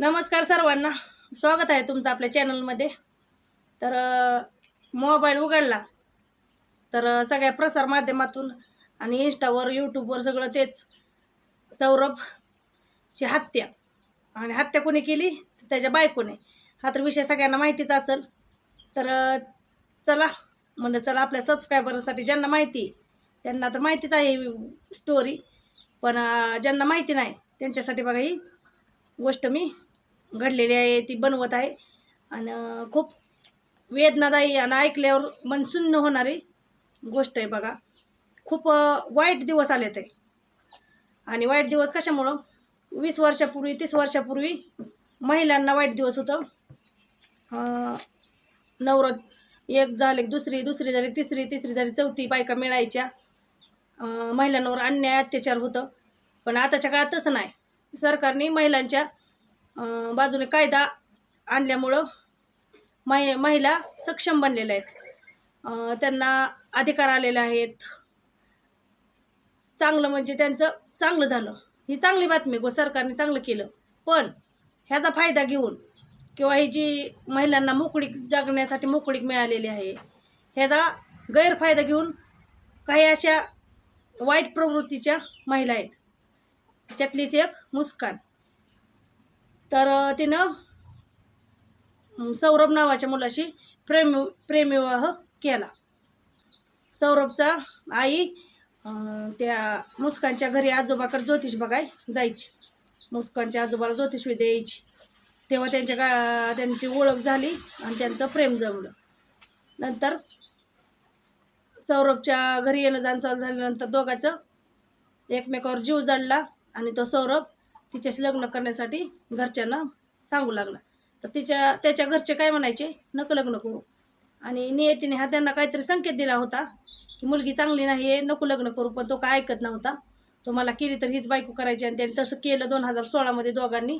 नमस्कार सर्वांना. स्वागत आहे तुमचं आपल्या चॅनलमध्ये तर मोबाईल उघडला. तर सगळ्या प्रसार माध्यमातून आणि इंस्टावर यूट्यूबवर सगळं तेच सौरभची हत्या. आणि हत्या कोणी केली? त्याच्या बायकोने. हा तर विषय सगळ्यांना माहितीच असेल. तर चला. म्हणलं चला आपल्या सबस्क्रायबरसाठी ज्यांना माहिती आहे, त्यांना तर माहितीच आहे स्टोरी पण ज्यांना माहिती नाही त्यांच्यासाठी बघा ही गोष्ट मी घडलेली आहे ती बनवत आहे. आणि खूप वेदनादायी आणि ऐकल्यावर मनशून्य होणारी गोष्ट आहे बघा. खूप वाईट दिवस आले ते आणि वाईट दिवस कशामुळं? वीस वर्षापूर्वी तीस वर्षापूर्वी महिलांना वाईट दिवस होतं. अ, एक झाले दुसरी दुसरी झाली तिसरी तिसरी झाली चौथी बायका मिळायच्या. महिलांवर अन्याय अत्याचार होतं. पण आताच्या काळात तसं नाही. सरकारने महिलांच्या बाजूने कायदा आणल्यामुळं मै महिला सक्षम बनलेल्या आहेत. त्यांना अधिकार आलेले आहेत. चांगलं म्हणजे त्यांचं चांगलं झालं. ही चांगली बातमी गो सरकारने चांगलं केलं. पण ह्याचा फायदा घेऊन किंवा ही जी महिलांना मोकळीक जगण्यासाठी मोकळीक मिळालेली आहे ह्याचा गैरफायदा घेऊन काही अशा वाईट प्रवृत्तीच्या महिला आहेत. त्यातलीच एक मुस्कान. तर तिनं सौरभ नावाच्या मुलाशी प्रेम प्रेमविवाह केला. सौरभचा आई त्या मुस्कानच्या घरी आजोबाकडे ज्योतिष बघाय जायची. मुस्कानच्या आजोबाला ज्योतिष द्यायची. तेव्हा त्यांच्या गा त्यांची ओळख झाली आणि त्यांचं प्रेम जमलं. नंतर सौरभच्या घरी येणं जाणं चालू झाल्यानंतर दोघाचं एकमेकावर जीव जडला आणि तो सौरभ तिच्याशी लग्न करण्यासाठी घरच्यांना सांगू लागला. तर तिच्या त्याच्या घरचे काय म्हणायचे? नको लग्न करू. आणि नियतीने हा त्यांना काहीतरी संकेत दिला होता की मुलगी चांगली नाही आहे नको लग्न करू पण तो काय ऐकत नव्हता. तो मला केली तर हीच बायको करायची आणि त्यांनी तसं केलं. दोन हजार सोळामध्ये दोघांनी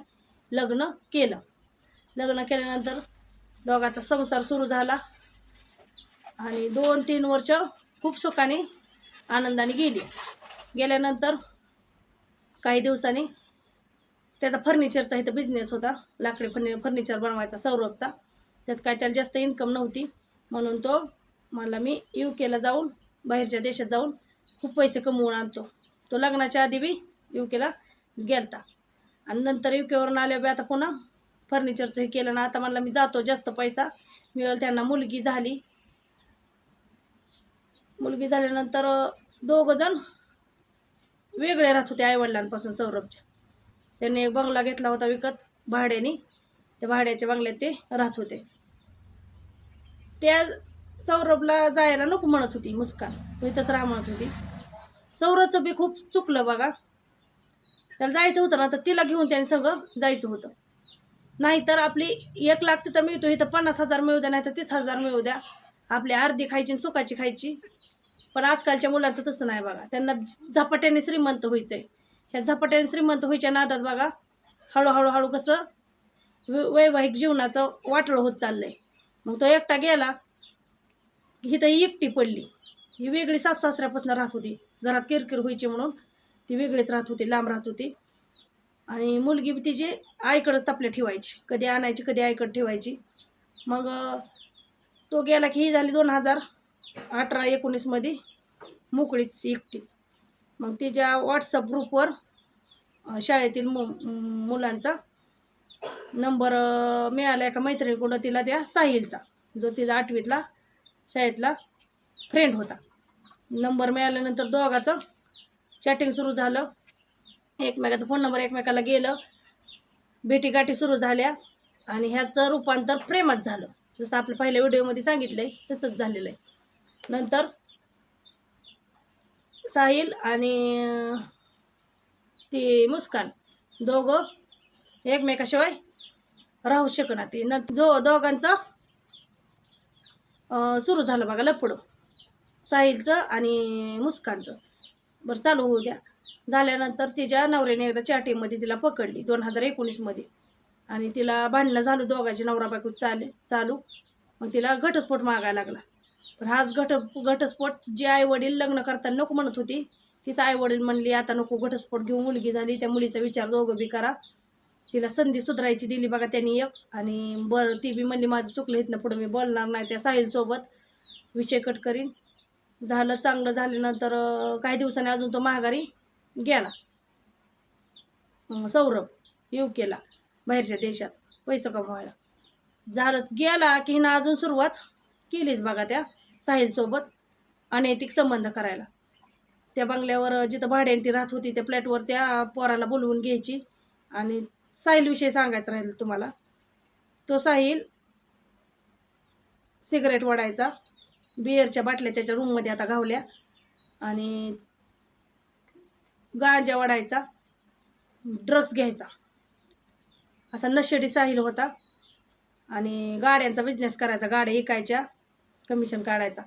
लग्न केलं. लग्न केल्यानंतर दोघांचा संसार सुरू झाला. आणि दोन तीन वर्ष खूप सुखाने आनंदाने गेली. गेल्यानंतर काही दिवसांनी त्याचा फर्निचरचा इथं बिझनेस होता. लाकडी फर्नि फर्निचर बनवायचा सौरभचा. त्यात काय त्याला जास्त इन्कम नव्हती. म्हणून तो मला मी यू केला जाऊन बाहेरच्या देशात जाऊन खूप पैसे कमवून आणतो. तो लग्नाच्या आधी बी यू केला गेलता. आणि नंतर यू केवरून आल्या बी आता पुन्हा फर्निचरचं हे केलं ना आता मला मी जातो जास्त पैसा मिळेल त्यांना. मुलगी झाली. मुलगी झाल्यानंतर दोघं जण वेगळे राहत होते आईवडिलांपासून सौरभच्या. त्यांनी एक बंगला घेतला होता विकत भाड्याने. त्या भाड्याच्या बंगल्यात ते राहत होते. त्या सौरभला जायला नको म्हणत होती मुस्कान. इथंच राहा म्हणत होती. सौरभचं बी खूप चुकलं बघा. त्याला जायचं होतं ना तर तिला घेऊन त्याने सगळं जायचं होतं. नाहीतर आपली एक लाख तिथं मिळतो इथं पन्नास हजार मिळू द्या नाही तर तीस हजार मिळू द्या. आपली अर्धी खायची आणि सुखाची खायची. पण आजकालच्या मुलांचं तसं नाही बघा. त्यांना झपाट्याने श्रीमंत व्हायचं आहे ह्या झपाट्याने श्रीमंत व्हायच्या नादात बघा. हळूहळू हळू कसं वै- वैवाहिक जीवनाचं वाटलं होत चाललंय. मग तो एकटा गेला ही तर एकटी पडली. ही वेगळी सासू सासऱ्यापासून राहत होती. घरात किरकिर व्हायची म्हणून ती वेगळीच राहत होती लांब राहत होती. आणि मुलगी बी तिची आईकडंच तपल्या ठेवायची. कधी आणायची कधी आईकडं ठेवायची. मग तो गेला की ही झाली दोन हजार अठरा एकोणीसमध्ये. मोकळीच एकटीच. मग तिच्या व्हॉट्सअप ग्रुपवर शाळेतील मु मुलांचा नंबर मिळाला एका मैत्रिणीकडून. तिला त्या साहिलचा जो तिचा आठवीतला शाळेतला फ्रेंड होता. नंबर मिळाल्यानंतर दोघाचं चॅटिंग सुरू झालं. एकमेकाचा फोन नंबर एकमेकाला गेलं. भेटीगाठी सुरू झाल्या आणि ह्याचं रूपांतर प्रेमात झालं. जसं आपल्या पहिल्या व्हिडिओमध्ये सांगितलं आहे तसंच झालेलं आहे. नंतर साहिल आणि ती मुस्कान. दोघं एकमेकाशिवाय राहू शकणार ती न जो दोघांचं सुरू झालं बघा लपडं साहिलचं आणि मुस्कानचं. बरं चालू होऊ द्या. झाल्यानंतर तिच्या नवऱ्याने एकदा चॅटिंगमध्ये तिला पकडली दोन हजार एकोणीसमध्ये. आणि तिला भांडणं झालं दोघांची नवरा बायको चाले चालू. मग तिला घटस्फोट मागायला लागला. पण हाच घट घटस्फोट जे आई वडील लग्न करताना नको म्हणत होती तीच आई वडील म्हणली आता नको घटस्फोट घेऊन मुलगी झाली त्या मुलीचा विचार दोघं बी करा. तिला संधी सुधारायची दिली बघा त्यांनी एक. आणि बरं ती बी म्हणली माझं चुकलं इथनं पुढं मी बोलणार नाही त्या साहिलसोबत विषय कट करीन. झालं चांगलं झाल्यानंतर काही दिवसांनी अजून तो महागारी गेला. सौरभ येऊ केला बाहेरच्या देशात पैसे कमवायला. झालंच गेला की हिनं अजून सुरुवात केलीच बघा त्या. साहिलसोबत अनैतिक संबंध करायला. त्या बंगल्यावर जिथं भाड्याने ती राहत होती त्या फ्लॅटवर त्या पोराला बोलवून घ्यायची आणि साहिलविषयी सांगायचं राहील तुम्हाला. तो साहिल सिगरेट वडायचा बिअरच्या बाटल्या त्याच्या रूममध्ये आता घावल्या आणि गांजा वाढायचा ड्रग्स घ्यायचा. असा नशेडी साहिल होता आणि गाड्यांचा बिझनेस करायचा गाड्या ऐकायच्या. कमिशन काढायचा.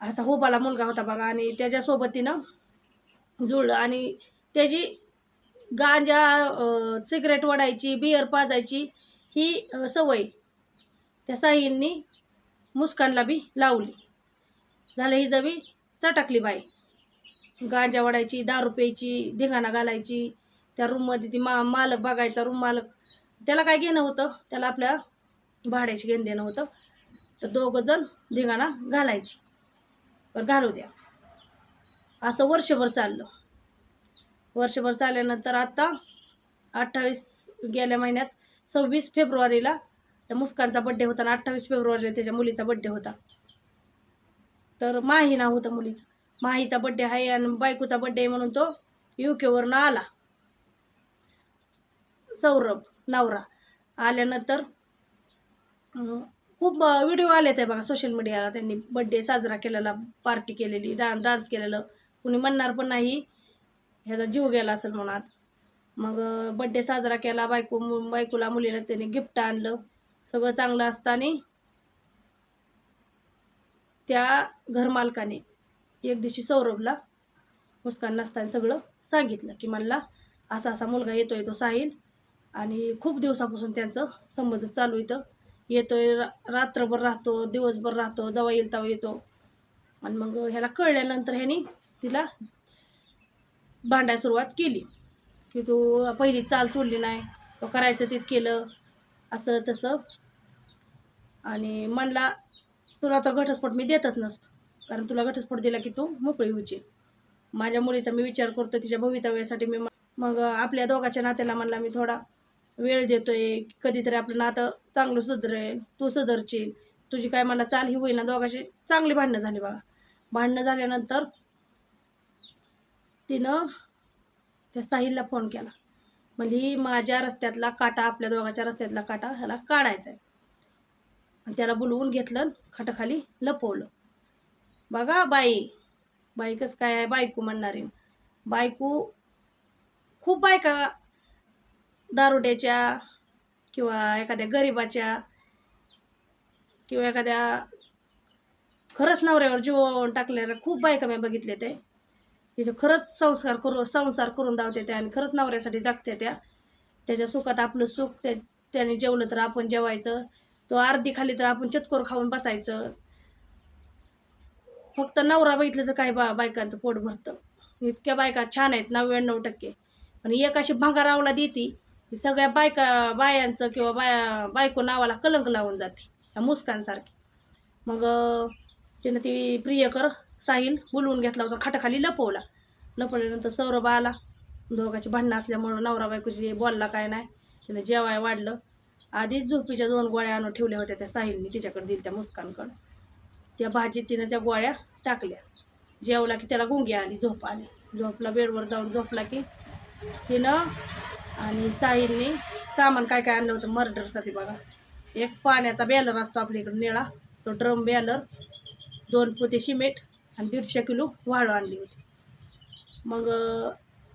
असा होबाला मुलगा होता बघा आणि त्याच्यासोबतीनं तिनं जुळलं आणि त्याची गांजा सिगरेट वडायची बिअर पाजायची ही सवय त्या साईंनी मुस्कानला बी लावली. झालं ही जवी चटकली बाई. गांजा वडायची दारू प्यायची धिंगाणा घालायची त्या रूममध्ये ती मा मालक बघायचा रूम मालक. त्याला काय घेणं होतं? त्याला आपल्या भाड्याची घेणं देणं होतं. तर दोघं जण धिंगाणा घालायची. बरं घालू द्या. असं वर्षभर चाललं. वर्षभर चालल्यानंतर आत्ता अठ्ठावीस गेल्या महिन्यात सव्वीस फेब्रुवारीला त्या मुस्कानचा बड्डे होता आणि अठ्ठावीस फेब्रुवारीला त्याच्या मुलीचा बड्डे होता. तर माही नाव होतं मुलीचं. माहीचा बड्डे आहे आणि बायकोचा बड्डे आहे म्हणून तो यू केवरनं आला. सौरभ नवरा. आल्यानंतर खूप व्हिडिओ आले आहेत बघा सोशल मीडियाला त्यांनी बड्डे साजरा केलेला पार्टी केलेली डान डान्स केलेलं. कुणी म्हणणार पण नाही ह्याचा जीव गेला असेल मनात. मग बड्डे साजरा केला बायको बायकोला मुलीला त्याने गिफ्ट आणलं. सगळं चांगलं असताना त्या घरमालकाने एक दिवशी सौरभला मुस्कान नसताना सगळं सांगितलं की मला असा असा मुलगा येतोय तो साहिल. आणि खूप दिवसापासून त्यांचं संबंध चालू इथं. येतोय रा रात्रभर राहतो दिवसभर राहतो जेव्हा येईल तेव्हा येतो. आणि मग ह्याला कळल्यानंतर ह्यानी तिला भांडाय सुरुवात केली. की तू पहिली चाल सोडली नाही तो करायचं तेच केलं असं तसं. आणि म्हणला तुला तर घटस्फोट मी देतच नसतो कारण तुला घटस्फोट दिला की तू मोकळी होची माझ्या मुलीचा मी विचार करतो तिच्या भवितव्यासाठी मी मग आपल्या दोघाच्या नात्याला म्हणला मी थोडा वेळ देतोय कधीतरी आपलं नातं चांगलं सुधरेल तू सुधरशील तुझी काय मला चाल ही होईल ना दोघाशी चांगली भांडणं झाली बघा. भांडणं झाल्यानंतर तिनं त्या साहिलला फोन केला. म्हणजे माझ्या रस्त्यातला काटा आपल्या दोघाच्या रस्त्यातला काटा ह्याला काढायचा आहे आणि त्याला बोलवून घेतलं आणि खाटाखाली लपवलं. बघा बाई बाई कसं काय आहे? बायको म्हणणारी. बायको खूप बायका दारुड्याच्या किंवा एखाद्या गरिबाच्या किंवा एखाद्या खरंच नवऱ्यावर जीव टाकलेल्या खूप बायका मी बघितले ते तिचे खरंच संस्कार करू संसार करून धावते त्या आणि खरंच नवऱ्यासाठी जगते त्या. त्याच्या सुखात आपलं सुख त्या त्याने जेवलं तर आपण जेवायचं. तो अर्धी खाली तर आपण चटकोर खाऊन बसायचं. फक्त नवरा बघितलं तर काय बा बायकांचं पोट भरतं. इतक्या बायका छान आहेत नव्याण्णव टक्के. आणि एक अशी भंगारावला देती सगळ्या बायका बायांचं किंवा बाया बायको नावाला कलंक लावून जाते या मुस्कांसारखी मग तिनं ती प्रियकर साहिल बोलवून घेतला होता खाटाखाली लपवला. लपवल्यानंतर सौरभ आला. दोघाची भांडणं असल्यामुळं नवरा बायकोची बोलला काय नाही. तिनं जेवाय वाढलं. आधीच झोपीच्या दोन गोळ्या आणून ठेवल्या होत्या त्या साहिलने तिच्याकडे दिल त्या मुस्कानकडं. त्या भाजीत तिनं त्या गोळ्या टाकल्या. जेवला की त्याला गुंगी आली झोप आली. झोपला बेडवर जाऊन झोपला की तिनं आणि साहिलने सामान काय काय आणलं होतं मर्डरसाठी बघा. एक पाण्याचा बॅलर असतो आपल्या इकडं निळा तो ड्रम बॅलर दोन पोते सिमेंट आणि दीडशे किलो वाळू आणली होती. मग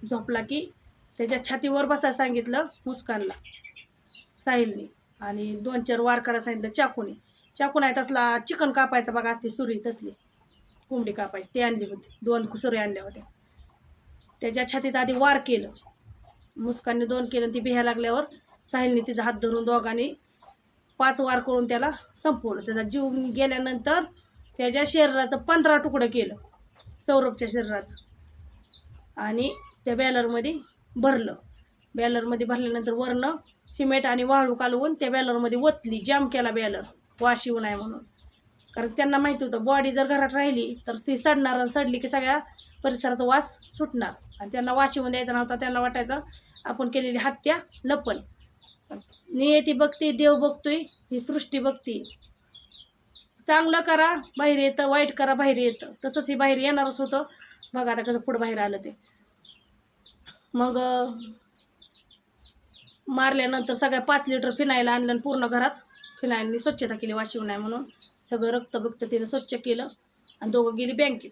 झोपला की त्याच्या छातीवर बसायला सांगितलं मुस्कानला साहिलने. आणि दोन चार वार करायला सांगितलं चाकूने. चाकू नाही तसला चिकन कापायचा बघा असते सुरी तसली. कोंबडी कापायची ते आणली होती. दोन सुरी आणल्या होत्या. त्याच्या छातीत आधी वार केलं. मुस्कानने दोन केलं ती बिह्या लागल्यावर साहिलने तिचा हात धरून दोघांनी पाच वार करून त्याला संपवलं. त्याचा जीव गेल्यानंतर त्याच्या शरीराचं पंधरा तुकडं केलं सौरभच्या शरीराचं आणि त्या बॅलरमध्ये भरलं. बॅलरमध्ये भरल्यानंतर वरनं सिमेंट आणि वाळू कालवून त्या बॅलरमध्ये ओतली जाम केला बॅलर. वाश येऊ नये म्हणून. कारण त्यांना माहिती होतं बॉडी जर घरात राहिली तर ती सडणार आणि सडली की सगळ्या परिसराचा वास सुटणार. आणि त्यांना वाशिवून येऊन द्यायचा नव्हता त्यांना वाटायचं आपण केलेली हत्या लपल. नियती बघते देव बघतोय ही सृष्टी बघते. चांगलं करा बाहेर येतं वाईट करा बाहेर येतं. तसंच हे बाहेर येणारच होतं. बघा आता कसं पुढं बाहेर आलं ते. मग मारल्यानंतर सगळ्या पाच लिटर फिनाईल आणलं आणि पूर्ण घरात फिनाईलनी स्वच्छता केली वाशिव नाही म्हणून. सगळं रक्त बिक्त तिनं स्वच्छ केलं आणि दोघं गेली बँकेत.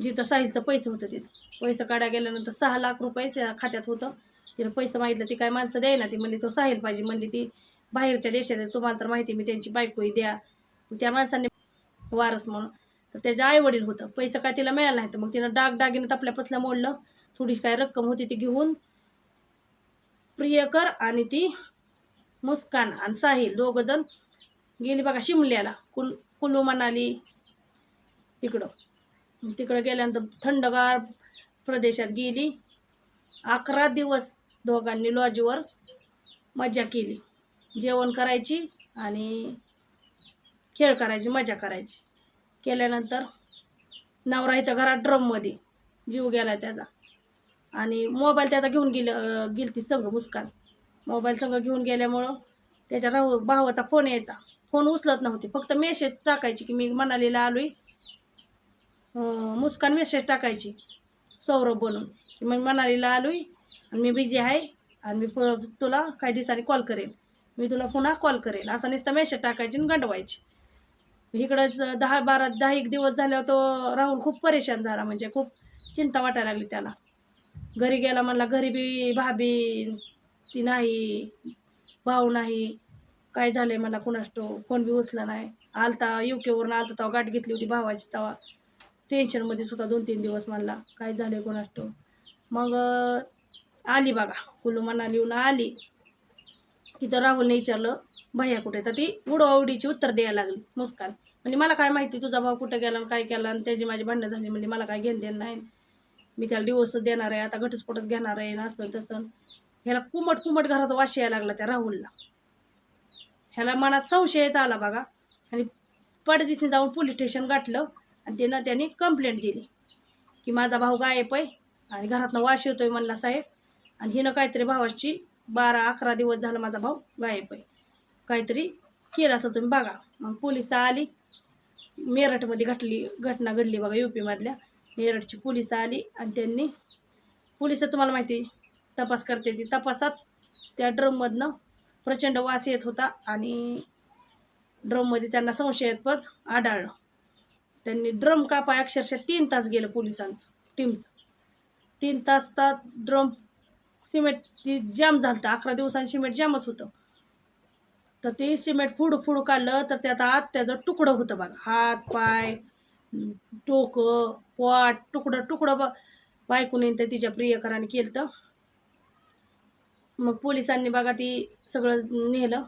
जिथं साहिलचं पैसे होतं तिथं. पैसे काढा गेल्यानंतर सहा लाख रुपये त्या खात्यात होतं. तिनं पैसे मागितलं ती काय माणसं द्यायला ती म्हणली तो साहिल पाहिजे. म्हणली ती बाहेरच्या देशात तुम्हाला तर माहिती मी त्यांची बायकोही द्या. त्या माणसाने वारस म्हणून. तर त्याचे आई वडील होतं. पैसे काय तिला मिळालं नाही तर मग तिनं डाग डागिनं आपल्या पसल्या मोडलं. थोडीशी काय रक्कम होती ती घेऊन प्रियकर आणि ती मुस्कान आणि साहिल दोघं जण गेली बघा शिमल्याला. कुल कुलू मनाली तिकडं. तिकडं गेल्यानंतर थंडगार प्रदेशात गेली. अकरा दिवस दोघांनी लॉजवर मजा केली. जेवण करायची आणि खेळ करायची मजा करायची. केल्यानंतर नवरा इथं घरात ड्रममध्ये जीव गेला त्याचा. आणि मोबाईल त्याचा घेऊन गेलं गेलती संघ मुस्कान. मोबाईल संघ घेऊन गेल्यामुळं त्याच्या राहू भावाचा फोन यायचा. फोन उचलत नव्हते. फक्त मेसेज टाकायची की मी मनालीला आलोय. मुस्कान मेसेज टाकायची. सौरभ बोलून. की मी मनालीला आलोय आणि मी बिझी आहे आणि मी प- तुला काही दिवसांनी कॉल करेन. मी तुला पुन्हा कॉल करेन. असा नुसता मेसेज टाकायची आणि गंडवायची. इकडंच दहा बारा दहा एक दिवस झाल्यावर तो राहुल खूप परेशान झाला. म्हणजे खूप चिंता वाटायला लागली त्याला. घरी गेला म्हणला घरी बी भाभी ती नाही भाऊ नाही. काय झालंय? मला कुणास तो फोन बी उचला नाही. आलता यू केवरून आलता तेव्हा गाठ घेतली होती भावाची तेव्हा. टेन्शनमध्ये सुद्धा दोन तीन दिवस म्हणला काय झालं आहे तो मग आली बघा. कुलू मनाली येऊन आली. तिथं राहुलने विचारलं भैया कुठे तर ती उडवाउडीची उत्तर द्यायला लागली. मुस्कान. म्हणजे मला काय माहिती तुझा भाऊ कुठं गेला आणि काय केला आणि त्याची माझी भांडणं झाली. म्हणजे मला काय घेणं देणं नाही. मी त्याला डिवोर्स देणार आहे. आता घटस्फोटच घेणार आहे ना असं तसं. ह्याला कुमट कुमट घरात वाशी यायला लागला त्या राहुलला. ह्याला मनात संशयच आला बघा. आणि पडदिसने जाऊन पोलीस स्टेशन गाठलं. आणि त्यानं त्यांनी कंप्लेंट दिली. की माझा भाऊ गायब आहे आणि घरातनं वाश येतोय म्हणला साहेब आणि हिनं काहीतरी भावाची बारा अकरा दिवस झाला माझा भाऊ गायब आहे. काहीतरी केलं असं तुम्ही बघा. मग पोलीस आली. मेरठमध्ये घटली घटना घडली बघा यू पीमधल्या मेरठची पोलीस आली आणि त्यांनी पोलीस तुम्हाला माहिती तपास करते ती. तपासात त्या ड्रममधनं प्रचंड वास येत होता आणि ड्रममध्ये त्यांना संशयास्पद आढळलं. त्यांनी ड्रम कापाय अक्षरशः तीन तास गेलं पोलिसांचं टीमचं तीन तास तास ड्रम सिमेंट ती जाम झालं होतं अकरा दिवसांनी सिमेंट जामच होतं. तर ते सिमेंट फुडू फुडू काढलं तर त्यात आत त्याचं तुकडं होतं बघा. हात पाय डोकं पोट तुकडं तुकडं ब बायकोने तर तिच्या प्रियकराने केलं तर मग पोलिसांनी बघा ती सगळं नेलं.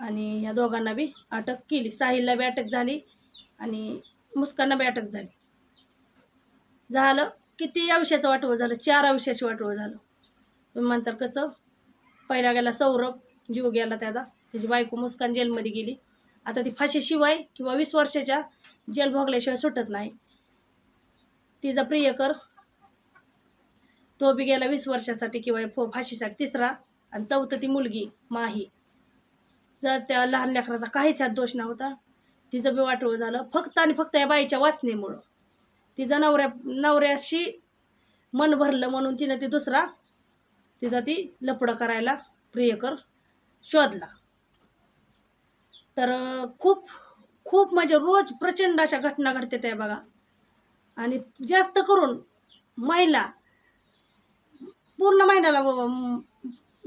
आणि या दोघांना बी अटक केली. साहिलला बी अटक झाली. आणि मुस्कांना बी अटक झाली. झालं किती आयुष्याचं वाटवं झालं चार आयुष्याचं वाटवं झालं. तुम्ही म्हणताल कसं? पहिला गेला सौरभ जीव गेला त्याचा. त्याची बायको मुस्कान जेलमध्ये गेली. आता ती फाशीशिवाय किंवा वीस वर्षाच्या जेल भोगल्याशिवाय सुटत नाही. तिचा प्रियकर तो बी गेला वीस वर्षासाठी किंवा फो- फाशीसाठी तिसरा आणि चौथं ती मुलगी माही. जर त्या लहान लेकराचा काहीच ह्यात दोष नव्हता तिचं बी वाटोळ झालं. फक्त आणि फक्त या बाईच्या वासनेमुळं. तिचा नवऱ्या नवऱ्याशी मन भरलं म्हणून तिनं ती दुसरा तिचा ती लपडं करायला प्रियकर शोधला. तर खूप खूप म्हणजे रोज प्रचंड अशा घटना घडते त्या बघा. आणि जास्त करून महिला पूर्ण महिन्याला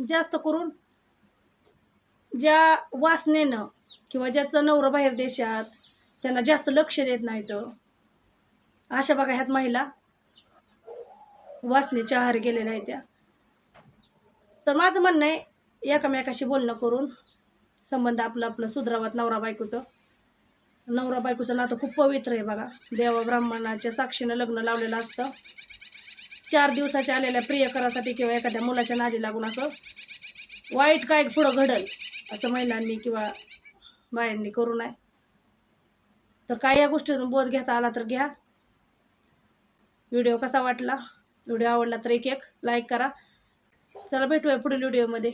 जास्त करून ज्या वासनेनं किंवा ज्याचं नवरं बाहेर देशात त्यांना जास्त लक्ष देत नाहीत अशा बघा ह्यात महिला वासनेच्या आहार गेलेल्या आहेत त्या. तर माझं म्हणणं आहे एकामेकाशी बोलणं करून संबंध आपलं आपलं सुधरावात नवरा बायकोचं. नवरा बायकोचं नातं खूप पवित्र आहे बघा. देवा ब्राह्मणाच्या साक्षीनं लग्न लावलेलं असतं. चार दिवसाच्या आलेल्या प्रियकरासाठी किंवा एखाद्या मुलाच्या नादी लागून असं वाईट काय पुढं घडल असं महिलांनी किंवा बायांनी करू नये. तर काय या गोष्टीतून बोध घेता आला तर घ्या. व्हिडिओ कसा वाटला? व्हिडिओ आवडला तर एक एक लाईक करा. चला भेटूया पुढील व्हिडिओमध्ये